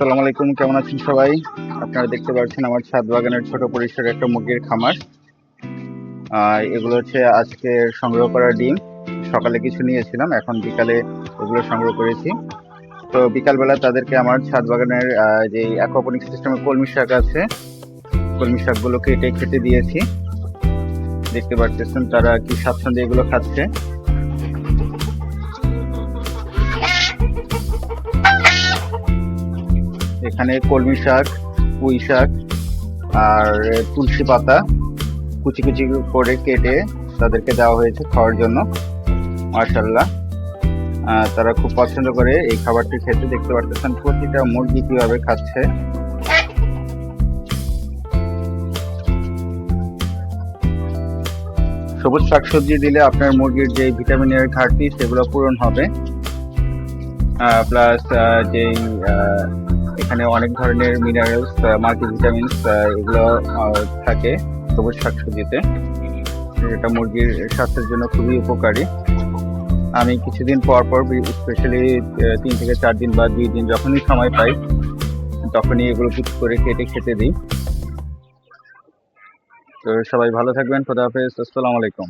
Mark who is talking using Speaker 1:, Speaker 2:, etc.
Speaker 1: আসসালামু আলাইকুম, কেমন আছেন সবাই? আপনারা দেখতে পাচ্ছেন আমার ছাদ বাগানের ছোট পরিসরে একটা মুরগির খামার। এগুলো হচ্ছে আজকে সংগ্রহ করা ডিম। সকালে কিছু নিয়েছিলাম, এখন বিকালে এগুলো সংগ্রহ করেছি। তো বিকালবেলা তাদেরকে আমার ছাদ বাগানের যে অ্যাকোপনিক সিস্টেমে কলমি শাক আছে, কলমি শাকগুলো কেটে খেতে দিয়েছি। দেখতে পাচ্ছেন তারা কি স্বাচ্ছন্দ্যে এগুলো খাচ্ছে। এখানে কলমি শাক, পুঁই শাক আর তুলসী পাতা কুচি কুচি করে কেটে তাদেরকে দেওয়া হয়েছে খাওয়ার জন্য। মার্শাল্লাহ তারা খুব পছন্দ করে এই খাবারটি খেতে। দেখতে পারতেছেন প্রতিটা মুরগি কীভাবে খাচ্ছে। সবুজ শাকসবজি দিলে আপনার মুরগির যে ভিটামিনের ঘাটতি সেগুলো পূরণ হবে। প্লাস যেই এখানে অনেক ধরনের মিনারেলস মাল্টিভিটামিনস এগুলো থাকে সবুজ শাকসবজিতে। এটা মুরগির স্বাস্থ্যের জন্য খুবই উপকারী। আমি কিছুদিন পর পর স্পেশালি তিন থেকে চার দিন বা দুই দিন যখনই সময় পাই, তখনই এগুলো কিছু করে কেটে খেতে দিই। তো সবাই ভালো থাকবেন, খোদা হাফেজ, আসসালামু আলাইকুম।